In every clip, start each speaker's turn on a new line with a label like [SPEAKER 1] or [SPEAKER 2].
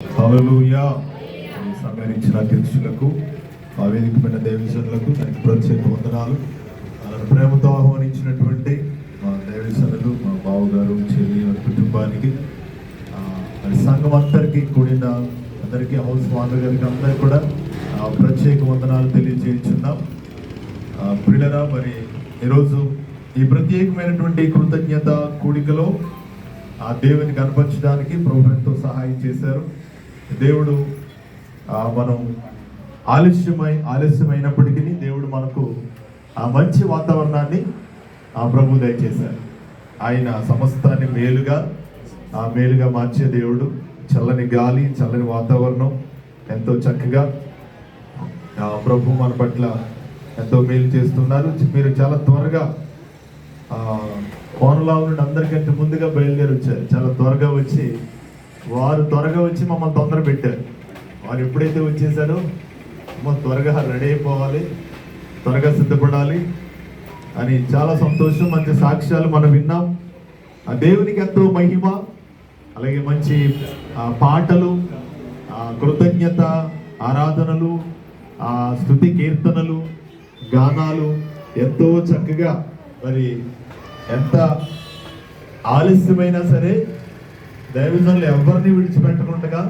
[SPEAKER 1] హల్లెలూయా. ఈ అధ్యక్షులకు ఆ వేదికమైన దేవేశ్వరులకు దానికి ప్రత్యేక వందనాలు. అలాగే ప్రేమతో ఆహ్వానించినటువంటి మా దేవేశ్వరులు మా బావగారు చెల్లి వారి కుటుంబానికి మరి సంఘం అందరికీ కూడిన అందరికీ హౌస్ మాండర్ గారికి అందరికీ కూడా ప్రత్యేక వందనాలు తెలియజేస్తున్నాం పిల్లరా మరి ఈరోజు ఈ ప్రత్యేకమైనటువంటి కృతజ్ఞత కూడికలో ఆ దేవుని కనపరచడానికి ప్రభు సహాయం చేశారు. దేవుడు మనం ఆలస్యమై ఆలస్యమైనప్పటికీ దేవుడు మనకు ఆ మంచి వాతావరణాన్ని ఆ ప్రభు దయచేశారు ఆయన సమస్తాన్ని మేలుగా ఆ మేలుగా మార్చే దేవుడు చల్లని గాలి చల్లని వాతావరణం ఎంతో చక్కగా ఆ ప్రభు మన పట్ల ఎంతో మేలు చేస్తున్నారు. మీరు చాలా త్వరగా కోనలావు కోనలా నుండి అందరికంటే ముందుగా బయలుదేరి వచ్చారు చాలా త్వరగా వచ్చి వారు త్వరగా వచ్చి మమ్మల్ని తొందర పెట్టారు. వారు ఎప్పుడైతే వచ్చేసారో అమ్మ త్వరగా రెడీ అయిపోవాలి త్వరగా సిద్ధపడాలి అని చాలా సంతోషం మంచి సాక్ష్యాలు మనం విన్నాం. ఆ దేవునికి ఎంతో మహిమ అలాగే మంచి పాటలు కృతజ్ఞత ఆరాధనలు ఆ స్థుతి కీర్తనలు గానాలు ఎంతో చక్కగా మరి ఎంత ఆలస్యమైనా సరే దైవజనులు ఎవరిని విడిచిపెట్టకుండా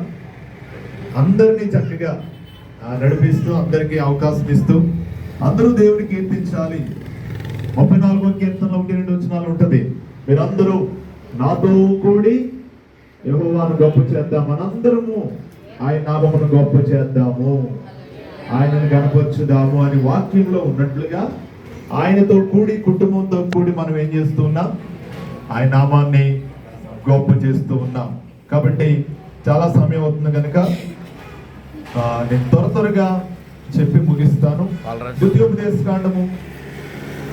[SPEAKER 1] అందరినీ చక్కగా నడిపిస్తూ అందరికీ అవకాశం ఇస్తూ అందరూ దేవుని కీర్తించాలి. ముప్పై నాలుగో కీర్తనలో ఒకటి రెండు వచ్చినాలు ఉంటుంది. మీరందరూ నాతో కూడి యహోవాను గొప్ప చేద్దాం. మనందరము ఆయన నామమును గొప్ప చేద్దాము. ఆయనను కనపరుచుదాము అని వాక్యంలో ఉన్నట్లుగా ఆయనతో కూడి కుటుంబంతో కూడి మనం ఏం చేస్తున్నాం ఆయన నామాన్ని గొప్ప చేస్తూ ఉన్నాం. కాబట్టి చాలా సమయం అవుతుంది కనుక నేను త్వర త్వరగా చెప్పి ముగిస్తాను. ద్వితీయోపదేశ కాండము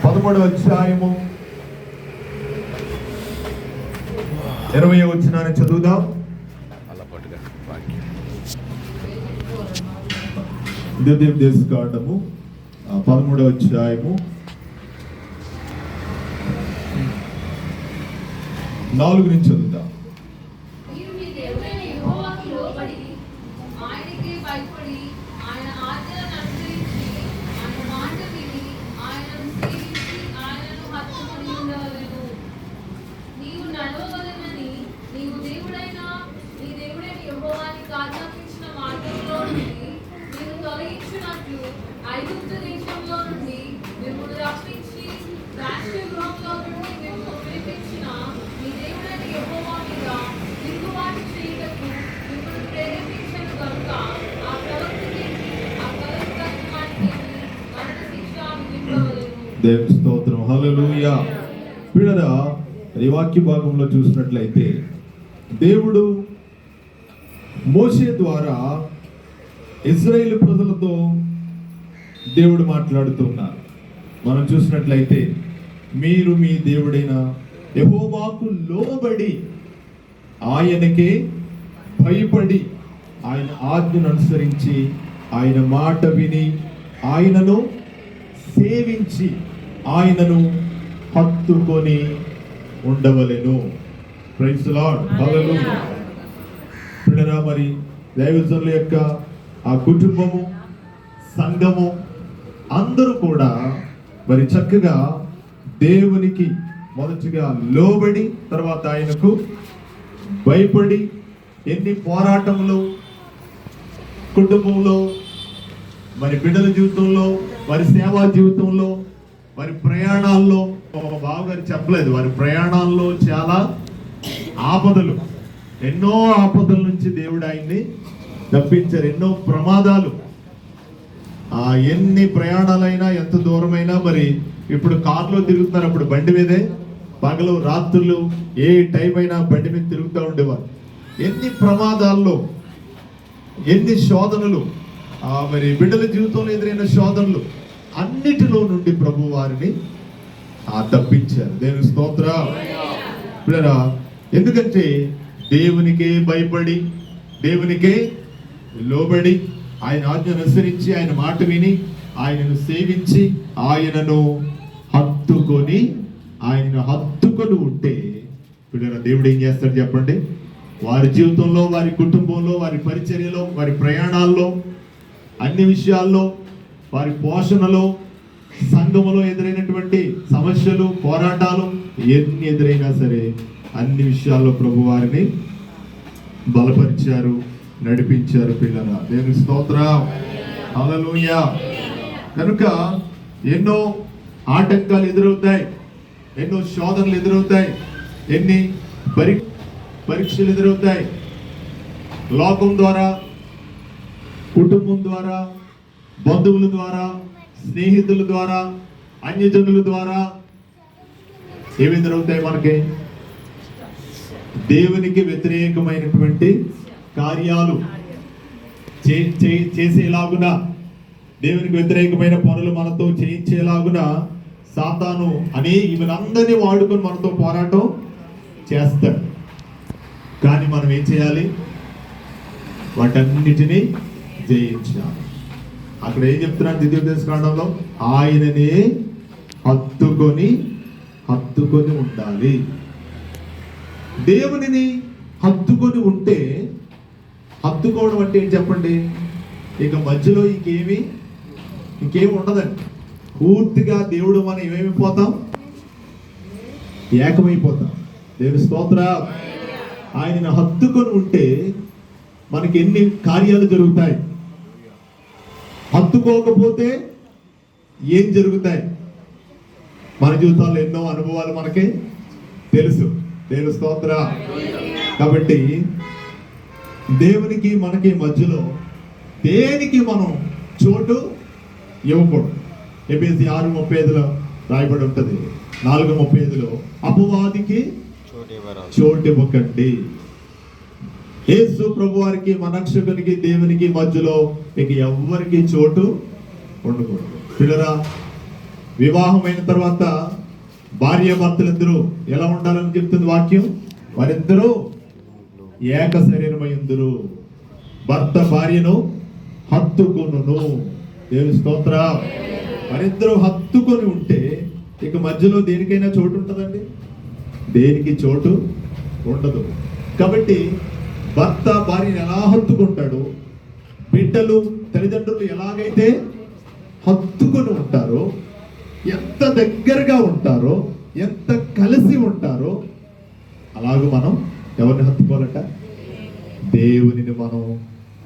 [SPEAKER 1] పదమూడవ అధ్యాయము ఇరవై వచ్చిన చదువుదాం. ద్వితీయోపదేశ కాండము పదమూడవ అధ్యాయము నాలుగు నుంచి చదువుదాం
[SPEAKER 2] మీరు మీ దేవుడైన యెహోవాకు లోబడి, ఆయనకే భయపడి, ఆయన ఆజ్ఞలను అనుసరించి, ఆయన మాట విని, ఆయనను సేవించి, ఆయనను హత్తుకొని ఉండవలెను. నీవు నడవవలెనని నీవు దేవుడైన నీ దేవుడైన యెహోవానికి ఆజ్ఞాపించిన మార్గంలో నుండి నీవు తొలగించినట్లు ఐగుప్తు దేశంలో నుండి మిమ్మల్ని రక్షించి రాష్ట్ర గృహంలో నుండి మిమ్మల్ని విడిపించిన మీ దేవుడైన యెహోవా మీద తిరుగుబాటు చేయుటకు మిమ్మల్ని ప్రేరేపించను కనుక ఆ ప్రవక్తకి ఆ ప్రవక్తకి మరణ శిక్ష విధింపవలెను.
[SPEAKER 1] దేవుని స్తోత్రం. హల్లెలూయా. పిల్లరా వాక్య భాగంలో చూసినట్లయితే దేవుడు మోషే ద్వారా ఇజ్రాయేల్ ప్రజలతో దేవుడు మాట్లాడుతున్నారు మనం చూసినట్లయితే మీరు మీ దేవుడైన యెహోవాకు లోబడి ఆయనకే భయపడి ఆయన ఆజ్ఞను అనుసరించి ఆయన మాట విని ఆయనను సేవించి ఆయనను హత్తుకొని ఉండవలెను. ప్రైజ్ మరి దైవజనుల యొక్క ఆ కుటుంబము సంఘము అందరూ కూడా మరి చక్కగా దేవునికి మొదటిగా లోబడి తర్వాత ఆయనకు భయపడి ఎన్ని పోరాటములు కుటుంబంలో మరి బిడ్డల జీవితంలో వారి సేవా జీవితంలో వారి ప్రయాణాల్లో ఒక బావగారు చెప్పలేదు. వారి ప్రయాణాల్లో చాలా ఆపదలు. ఎన్నో ఆపదల నుంచి దేవుడు ఆయన్ని తప్పించారు ఎన్నో ప్రమాదాలు. ఆ ఎన్ని ప్రయాణాలైనా ఎంత దూరమైనా మరి ఇప్పుడు కార్లో తిరుగుతున్నారు. అప్పుడు బండి మీదే పగలు రాత్రులు ఏ టైం అయినా బండి మీద తిరుగుతూ ఉండేవారు. ఎన్ని ప్రమాదాల్లో ఎన్ని శోధనలు. మరి బిడ్డల జీవితంలో ఎదురైన శోధనలు. అన్నిటిలో నుండి ప్రభు వారిని తప్పించారు దేవుని స్తోత్ర. పిల్లరా ఎందుకంటే దేవునికే భయపడి దేవునికే లోబడి ఆయన ఆజ్ఞను అనుసరించి ఆయన మాట విని ఆయనను సేవించి ఆయనను హత్తుకొని ఆయనను హత్తుకొని ఉంటే పిల్లరా దేవుడు ఏం చేస్తాడు చెప్పండి? వారి జీవితంలో వారి కుటుంబంలో వారి పరిచర్యలో వారి ప్రయాణాల్లో అన్ని విషయాల్లో వారి పోషణలో సంఘములో ఎదురైనటువంటి సమస్యలు పోరాటాలు ఎన్ని ఎదురైనా సరే అన్ని విషయాల్లో ప్రభు వారిని బలపరిచారు నడిపించారు పిల్లల. దేవుని స్తోత్రం. హల్లెలూయా. కనుక ఎన్నో ఆటంకాలు ఎదురవుతాయి ఎన్నో శోధనలు ఎదురవుతాయి ఎన్ని పరి పరీక్షలు ఎదురవుతాయి. లోకం ద్వారా కుటుంబం ద్వారా బంధువుల ద్వారా స్నేహితుల ద్వారా అన్యజనుల ద్వారా. ఏమి జరుగుతాయి మనకి? దేవునికి వ్యతిరేకమైనటువంటి కార్యాలు చేసేలాగున దేవునికి వ్యతిరేకమైన పనులు మనతో చేయించేలాగున సాతాను అనే ఇవనందరినీ వాడుకొని మనతో పోరాటం చేస్తాడు. కానీ మనం ఏం చేయాలి? వాటన్నిటినీ జయించాలి. అక్కడ ఏం చెప్తున్నాడు ద్వితీయోపదేశ కాండంలో? ఆయనని హత్తుకొని హత్తుకొని ఉండాలి. దేవునిని హత్తుకొని ఉంటే హత్తుకోవడం అంటే ఏంటి చెప్పండి? ఇక మధ్యలో ఇంకేమి ఇంకేమి ఉండదండి. పూర్తిగా దేవుడు మనం ఏమైపోతాం? ఏకమైపోతాం. దేవుని స్తోత్ర ఆయనను హత్తుకొని ఉంటే మనకి ఎన్ని కార్యాలు జరుగుతాయి? హత్తుకోకపోతే ఏం జరుగుతాయి? మన జీవితాల్లో ఎన్నో అనుభవాలు మనకి తెలుసు. దేవుని స్తోత్ర. కాబట్టి దేవునికి మనకి మధ్యలో దేనికి మనం చోటు ఇవ్వకూడదు. ఎబిసి ఆరు ముప్పై ఐదులో రాయబడి ఉంటుంది. నాలుగు ముప్పై ఐదులో అపవాదికి చోటు ఇవ్వకండి. యేసు ప్రభు వారికి మనక్షకునికి దేవునికి మధ్యలో ఇక ఎవ్వరికి చోటు ఉండకూడదు. పిల్లరా వివాహమైన తర్వాత భార్య భర్తలిద్దరూ ఎలా ఉండాలని చెప్తుంది వాక్యం? వారిద్దరూ ఏక శరీరమైందరు భర్త భార్యను హత్తుకొను దేవి స్తోత్ర. వారిద్దరూ హత్తుకొని ఉంటే ఇక మధ్యలో దేనికైనా చోటు ఉంటుందండి? దేనికి చోటు ఉండదు. కాబట్టి భర్త భార్యను ఎలా హత్తుకుంటాడు? బిడ్డలు తల్లిదండ్రులు ఎలాగైతే హత్తుకొని ఉంటారో ఎంత దగ్గరగా ఉంటారో ఎంత కలిసి ఉంటారో అలాగూ మనం ఎవరిని హత్తుకోవాలట? దేవునిని మనం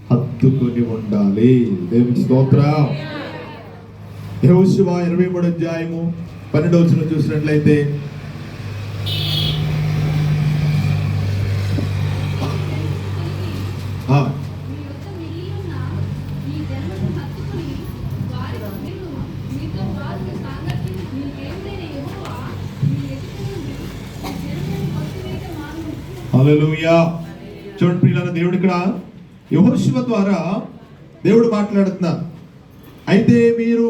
[SPEAKER 1] హత్తుకొని ఉండాలి. దేవుని స్తోత్ర. యెహోషువ ఇరవై మూడు అధ్యాయము పన్నెండవ వచనం చూసినట్లయితే ఆ,
[SPEAKER 2] మీ యొద్ద మిగిలి ఉన్న ఈ జనమును హత్తుకుని వారితో మీరు మీతో వారికి సాంగత్యం మీకేమిటైన యెహోవా మీ ఎదుట నుండి ఈ జనములను కొట్టివేయక మానును.
[SPEAKER 1] చూడండి ప్రియులన్న దేవుడు ఇక్కడ యహోశివ ద్వారా దేవుడు మాట్లాడుతున్నాను అయితే మీరు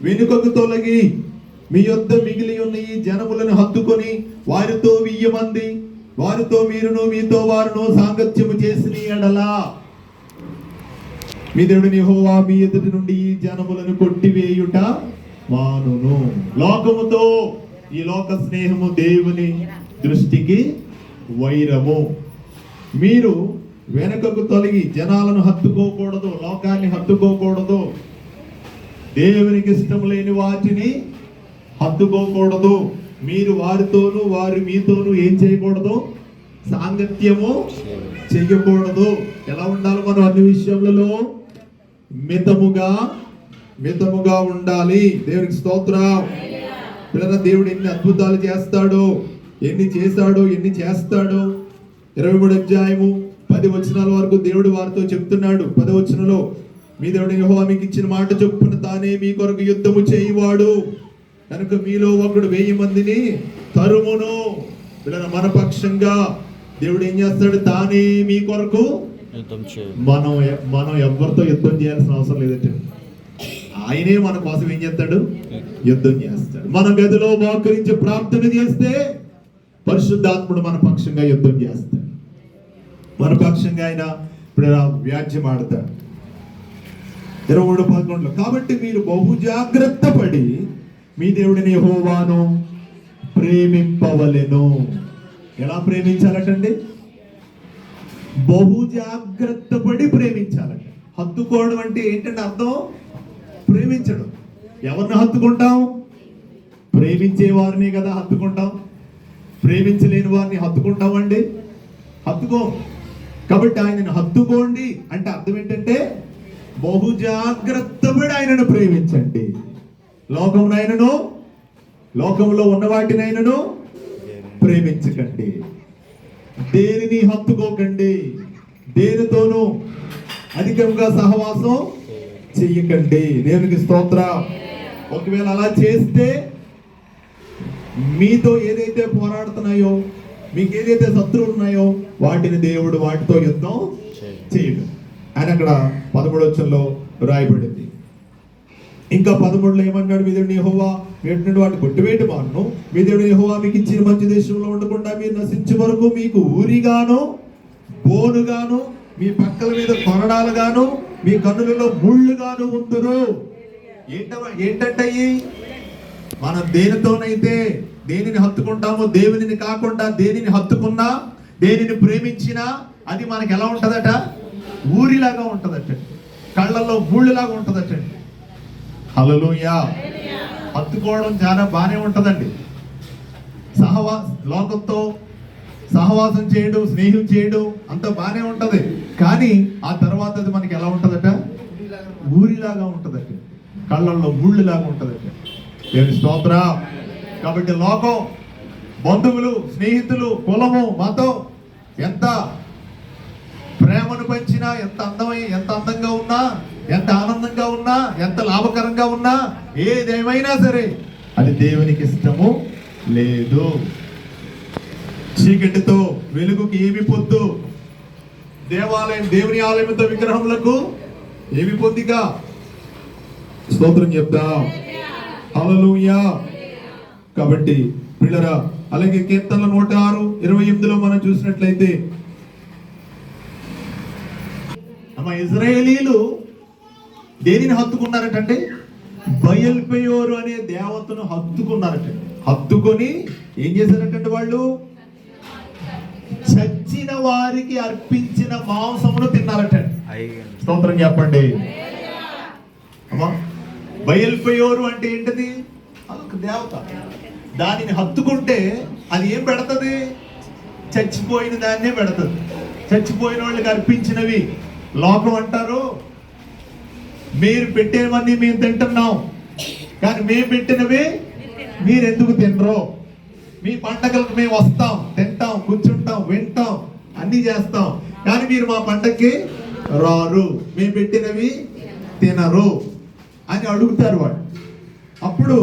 [SPEAKER 1] వెనుకకు తొలగి మీ యొద్ద మిగిలి ఉన్న ఈ జనములను హత్తుకొని వారితో వెయ్యమంది వారితో మీరును మీతో వారును సాంగత్యము చేసిన ఎడలా మీ దేవుడిని హోవా మీ ఎదుటి నుండి ఈ జనములను కొట్టివేయుట మానును లోకముతో ఈ లోక స్నేహము దేవుని దృష్టికి వైరము. మీరు వెనుకకు తొలగి జనాలను హత్తుకోకూడదు లోకాన్ని హత్తుకోకూడదు. దేవునికి ఇష్టం లేని వాటిని హత్తుకోకూడదు. మీరు వారితోనూ వారు మీతోనూ ఏం చేయకూడదు? సాంగత్యము చెయ్యకూడదు. ఎలా ఉండాలి మనం అన్ని విషయములలో? మితముగా మితముగా ఉండాలి. దేవునికి స్తోత్రం. పిల్లల దేవుడు ఎన్ని అద్భుతాలు చేస్తాడో. ఎన్ని చేశాడో ఎన్ని చేస్తాడో. ఇరవై మూడు అధ్యాయము పది వచనాల వరకు దేవుడు వారితో చెప్తున్నాడు. పది వచనంలో మీ దేవుడు యెహోవా మీకు ఇచ్చిన మాట చొప్పున తానే మీ కొరకు యుద్ధము చేయువాడు. కనుక మీలో ఒకడు వెయ్యి మందిని తరుమును. పిల్లల మన పక్షంగా దేవుడు ఏం చేస్తాడు? తానే మీ కొరకు మనం మనం ఎవరితో యుద్ధం చేయాల్సిన అవసరం లేదంటే ఆయనే మన కోసం ఏం చేస్తాడు? యుద్ధం చేస్తాడు. మన గదిలో మోకరించి ప్రార్థన చేస్తే పరిశుద్ధాత్ముడు మన పక్షంగా యుద్ధం చేస్తాడు. మన పక్షంగా ఆయన ఇప్పుడు వ్యాజ్యం ఆడతాడు. ఇరవై మూడు పదకొండులో కాబట్టి మీరు బహు జాగ్రత్త పడి మీ దేవుడిని హోవాను ప్రేమింపవలెను. ఎలా ప్రేమించాలటండి? బహు జాగ్రత్త పడి ప్రేమించాలట. హత్తుకోవడం అంటే ఏంటంటే అర్థం? ప్రేమించడం. ఎవరిని హత్తుకుంటాం? ప్రేమించే వారిని కదా హత్తుకుంటాం. ప్రేమించలేని వారిని హత్తుకుంటామండి. హత్తుకో. కాబట్టి ఆయనను హత్తుకోండి అంటే అర్థం ఏంటంటే బహు జాగ్రత్తపడి ఆయనను ప్రేమించండి. లోకమునైనను లోకంలో ఉన్న వాటినైనను ప్రేమించకండి. దేనిని హత్తుకోకండి? దేనితోనూ అధికంగా సహవాసం చెయ్యకండి దేవునికి స్తోత్ర. ఒకవేళ అలా చేస్తే మీతో ఏదైతే పోరాడుతున్నాయో మీకు ఏదైతే శత్రువులు ఉన్నాయో వాటిని దేవుడు వాటితో యుద్ధం చేయడు. అని అక్కడ పదమూడవచనంలో రాయబడింది. ఇంకా పదమూడులో ఏమన్నాడు మీ దేవుడు యెహోవా? వేటినడు వాటిని కొట్టివేటి మాను మీ దేవుడిని యెహోవా మీకు ఇచ్చిన మంచి దేశంలో ఉండకుండా మీరు నశించే వరకు మీకు ఊరిగాను బోనుగాను మీ పక్కల మీద కొరడాలుగాను మీ కన్నులలో ముళ్ళుగాను ఉందరు ఏంట ఏంటంటే మనం దేనితోనైతే దేనిని హత్తుకుంటామో దేవునిని కాకుండా దేనిని హత్తుకున్నా దేనిని ప్రేమించినా అది మనకి ఎలా ఉంటుందట? ఊరిలాగా ఉంటుందట. కళ్ళల్లో ముళ్ళులాగా ఉంటుందట. హల్లెలూయా. హత్తుకోవడం చాలా బాగానే ఉంటుందండి. సహవా లోకంతో సహవాసం చేయడం స్నేహం చేయడం అంత బాగానే ఉంటుంది. కానీ ఆ తర్వాత అది మనకి ఎలా ఉంటుందట? ఊరిలాగా ఉంటుందట. కళ్ళల్లో ముళ్ళులాగా ఉంటుందట. దేవుని స్తోత్ర. కాబట్టి లోకం బంధువులు స్నేహితులు కులము మతం ఎంత ప్రేమను పంచినా ఎంత అందమై ఎంత అందంగా ఉన్నా ఎంత ఆనందంగా ఉన్నా ఎంత లాభకరంగా ఉన్నా ఏదేమైనా సరే అది దేవునికి ఇష్టము లేదు. చీకటితో వెలుగుకి ఏమి పొద్దు? దేవాలయం దేవుని ఆలయంతో విగ్రహములకు ఏమి పొందిగా స్తోత్రం చెప్దాం. హల్లెలూయా. కాబట్టి పిల్లరా అలాగే కీర్తనల నూట ఆరు ఇరవై ఎనిమిదిలో మనం చూసినట్లయితే అమ్మ ఇజ్రాయేలీలు దేనిని హత్తుకున్నారటంటే బయల్పెయోరు అనే దేవతను హత్తుకున్నారట. హత్తుకొని ఏం చేశారటంటే వాళ్ళు? చచ్చిన వారికి అర్పించిన మాంసమును తిన్నారట. స్తోత్రం చెప్పండి. అమ్మా బయల్పయోరు అంటే ఏంటది? అదొక దేవత. దానిని హత్తుకుంటే అది ఏం పెడతది? చచ్చిపోయిన దాన్నే పెడతది. చచ్చిపోయిన వాళ్ళకి అర్పించినవి లోకం అంటారు. మీరు పెట్టేవన్నీ మేము తింటున్నాం. కానీ మేము పెట్టినవి మీరు ఎందుకు తినరు? మీ పండగలకు మేము వస్తాం తింటాం కూర్చుంటాం వింటాం అన్ని చేస్తాం. కానీ మీరు మా పండగకి రారు. మేము పెట్టినవి తినరు. అని అడుగుతారు వాళ్ళు. అప్పుడు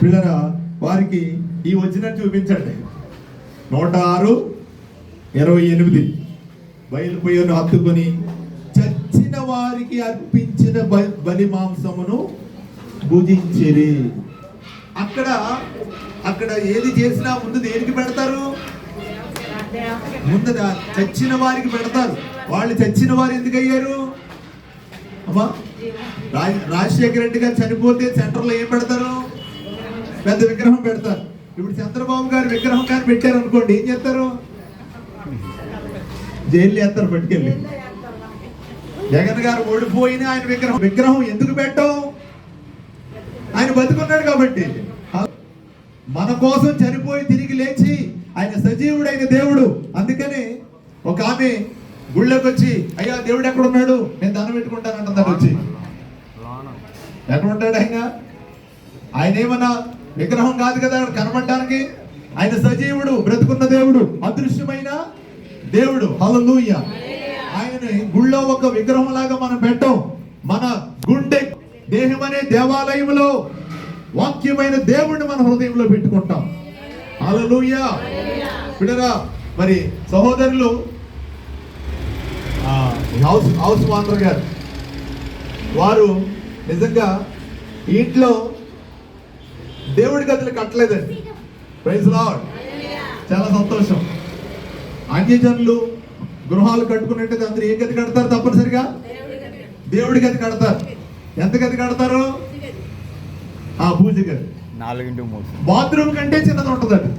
[SPEAKER 1] పిల్లరా వారికి ఈ వచ్చినట్టు చూపించండి. నూట ఆరు ఇరవై ఎనిమిది. బయలుపోయాను హత్తుకొని చచ్చిన వారికి అర్పించిన బలి మాంసమును భుజించిరి. అక్కడ అక్కడ ఏది చేసినా ముందు దేనికి పెడతారు? ముందు చచ్చిన వారికి పెడతారు. వాళ్ళు చచ్చిన వారు ఎందుకు అయ్యారు అమ్మా రాజశేఖర రెడ్డి గారు చనిపోతే సెంటర్లో ఏం పెడతారు? పెద్ద విగ్రహం పెడతారు. ఇప్పుడు చంద్రబాబు గారు విగ్రహం కానీ పెట్టారు అనుకోండి ఏం చేస్తారు? జైలు వేస్తారు పట్టుకెళ్ళి. జగన్ గారు ఓడిపోయిన ఆయన విగ్రహం విగ్రహం ఎందుకు పెట్టాం? ఆయన బతుకున్నాడు కాబట్టి. మన కోసం చనిపోయి తిరిగి లేచి ఆయన సజీవుడైన దేవుడు. అందుకని ఒక ఆమె గుళ్ళోకి వచ్చి అయ్యా దేవుడు ఎక్కడున్నాడు? నేను దండం పెట్టుకుంటానంటుందని వచ్చి. ఎక్కడ ఉంటాడు ఆయన? ఆయన ఏమన్నా విగ్రహం కాదు కదా కనబడటానికి ఆయన సజీవుడు బ్రతుకున్న దేవుడు అదృశ్యమైన దేవుడు. హల్లెలూయ. ఆయన గుళ్ళో ఒక విగ్రహం లాగా మనం పెట్టం. మన గుండె దేహం అనే దేవాలయంలో వాక్యమైన దేవుడిని మన హృదయంలో పెట్టుకుంటాం. హల్లెలూయ. బిడరా మరి సహోదరులు హౌస్ హౌస్ ఓనర్ గారు వారు నిజంగా ఇంట్లో దేవుడి గదులు కట్టలేదండి. ప్రైజ్ లార్డ్ చాలా సంతోషం. అన్యజనులు గృహాలు కట్టుకున్నట్టు అందరూ ఏ గది కడతారు తప్పనిసరిగా? దేవుడి గది కడతారు. ఎంత గది కడతారు? ఆ పూజ గది.
[SPEAKER 3] నాలుగింటి మూడు.
[SPEAKER 1] బాత్రూమ్ కంటే చిన్నది ఉంటుందండి.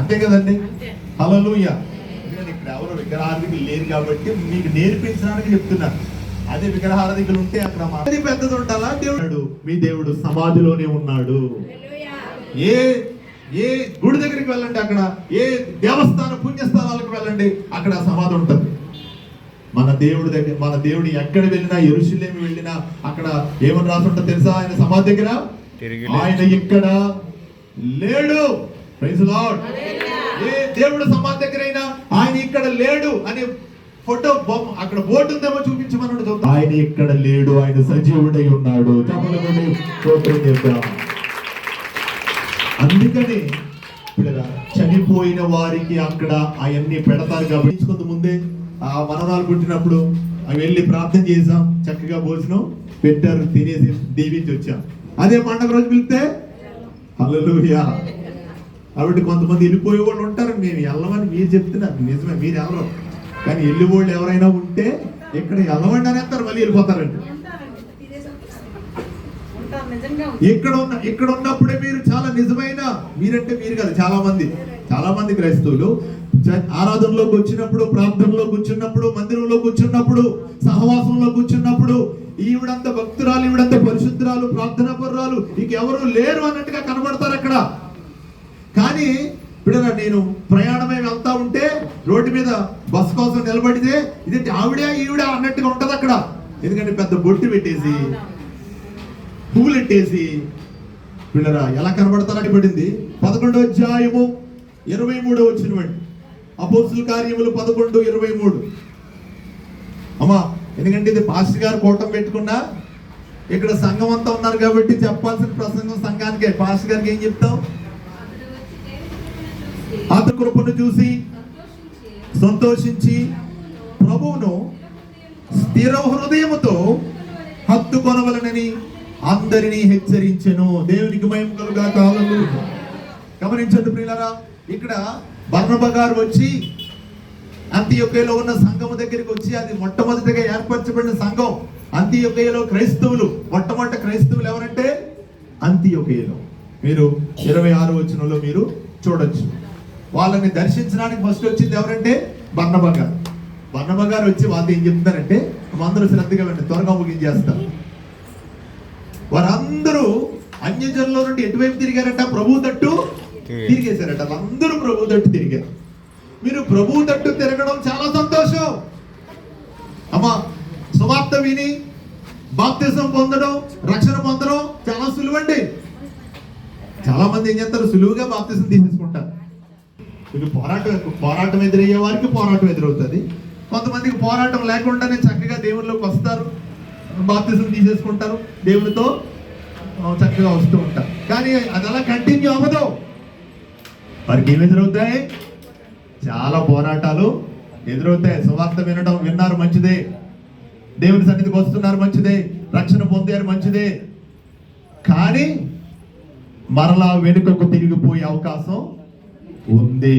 [SPEAKER 1] అంతే కదండి. హల్లెలూయా ఎందుకంటే ఇక్కడ ఎవరు విగ్రహార్థికులు లేరు కాబట్టి మీకు నేర్పించడానికి చెప్తున్నాను అదే విగ్రహార్థికులు ఉంటే అక్కడ పెద్దది ఉండాలా దేవుడు మీ దేవుడు సమాధిలోనే ఉన్నాడు. ఏ ఏ గుడి దగ్గరికి వెళ్ళండి అక్కడ. ఏ దేవస్థాన పుణ్యస్థానాలకు వెళ్ళండి. అక్కడ సమాధి ఉంటుంది. మన దేవుడి దగ్గర మన దేవుడు ఎక్కడ వెళ్ళినా ఎరుషులేమి వెళ్ళినా అక్కడ ఏమని రాసుంటో తెలుసా? ఆయన సమాధి దగ్గర? ఆయన ఇక్కడ లేడు. ప్రైజ్ లార్డ్ ఏ దేవుడు సమాధి దగ్గర అయినా ఆయన ఇక్కడ లేడు అనే ఫోటో బొమ్మ అక్కడ బోర్డు ఉందేమో చూపించమన్నాడు చూద్దాం ఆయన ఇక్కడ లేడు ఆయన సజీవుడై ఉన్నాడు. స్తోత్రం చేద్దాం అందుకని చనిపోయిన వారికి అక్కడ అవన్నీ పెడతారు కాబట్టి కొంత ముందే. ఆ మనవరాలు పుట్టినప్పుడు అవి వెళ్ళి ప్రార్థన చేసాం చక్కగా భోజనం పెట్టారు తినేసి దీవించి వచ్చాం. అదే పండగ రోజు పిలిస్తే? హల్లెలూయా. కాబట్టి కొంతమంది వెళ్ళిపోయే వాళ్ళు ఉంటారు. మేము వెళ్ళమని మీరు చెప్తున్నారు. నిజమే మీరు వెళ్ళరు. కానీ వెళ్ళి వాళ్ళు ఎవరైనా ఉంటే ఇక్కడ అని అనేస్తారు మళ్ళీ వెళ్ళిపోతారండి. ఇక్కడ ఉన్న ఇక్కడ ఉన్నప్పుడే మీరు చాలా నిజమైన మీరంటే మీరు కాదు చాలా మంది చాలా మంది క్రైస్తవులు చ- ఆరాధనలోకి వచ్చినప్పుడు ప్రార్థనలో కూర్చున్నప్పుడు మందిరంలో కూర్చున్నప్పుడు సహవాసంలో కూర్చున్నప్పుడు ఈవిడంత భక్తురాలు ఈవిడంత పరిశుద్ధురాలు ప్రార్థన పరురాలు ఇక ఎవరు లేరు అన్నట్టుగా కనబడతారు అక్కడ. కానీ ఇప్పుడు నేను ప్రయాణమే వెళ్తా ఉంటే రోడ్డు మీద బస్ కోసం నిలబడితే ఇదేంటి ఆవిడ ఈవిడ అన్నట్టుగా ఉంటది అక్కడ. ఎందుకంటే పెద్ద బొట్టు పెట్టేసి పూలెట్టేసి పిల్లరా ఎలా కనబడతారని పడింది? పదకొండో అధ్యాయము ఇరవై మూడో వచ్చినవండి అపోసుల కార్యములు పదకొండు ఇరవై మూడు. అమ్మా ఎందుకంటే ఇది పాస్టర్ గారు కూటం పెట్టుకున్నా ఇక్కడ సంఘం అంతా ఉన్నారు కాబట్టి చెప్పాల్సిన ప్రసంగం సంఘానికే. పాస్టర్ గారికి ఏం చెప్తాం
[SPEAKER 2] అతడు కృపను చూసి సంతోషించి
[SPEAKER 1] ప్రభువును స్థిర హృదయముతో హత్తుకొనవలనని అందరినీ హెచ్చరించెను. దేవునికి భయం కలుగా కాలము గమనించండి ప్రియులరా ఇక్కడ బర్ణబ గారు వచ్చి అంత్యొక్కలో ఉన్న సంఘము దగ్గరికి వచ్చి అది మొట్టమొదటిగా ఏర్పరచబడిన సంఘం అంత్యొక్కలో క్రైస్తవులు. మొట్టమొదటి క్రైస్తవులు ఎవరంటే అంత్యొక్కలో మీరు ఇరవై ఆరు వచ్చినలో మీరు చూడొచ్చు. వాళ్ళని దర్శించడానికి ఫస్ట్ వచ్చింది ఎవరంటే బర్ణబ గారు. బర్ణబ గారు వచ్చి వాళ్ళు ఏం చెప్తారంటే అందరూ శ్రద్ధగా వెండి త్వరగా ముగించేస్తారు వారందరూ అన్యజనుల నుండి ఎటువైపు తిరిగారట? ప్రభు తట్టు తిరిగేశారట. వాళ్ళందరూ ప్రభు తట్టు తిరిగారు. మీరు ప్రభు తట్టు తిరగడం చాలా సంతోషం. అమ్మా సువార్త విని బాప్తిజం పొందడం రక్షణ పొందడం చాలా సులువండి. చాలా మంది ఏం చేస్తారు? సులువుగా బాప్తిజం తీసేసుకుంటారు. ఇది పోరాటం పోరాటం ఎదురయ్యే వారికి పోరాటం ఎదురవుతుంది. కొంతమందికి పోరాటం లేకుండానే చక్కగా దేవుళ్ళకి వస్తారు. బాప్తిజం తీసేసుకుంటారు. దేవునితో చక్కగా వస్తూ ఉంటారు. కానీ అది అలా కంటిన్యూ అవ్వదు. వారికి ఏమి ఎదురవుతాయి? చాలా పోరాటాలు ఎదురవుతాయి. సువార్త వినడం విన్నారు మంచిదే. దేవుని సన్నిధికి వస్తున్నారు మంచిదే. రక్షణ పొందారు మంచిదే. కానీ మరలా వెనుకకు తిరిగిపోయే అవకాశం ఉంది.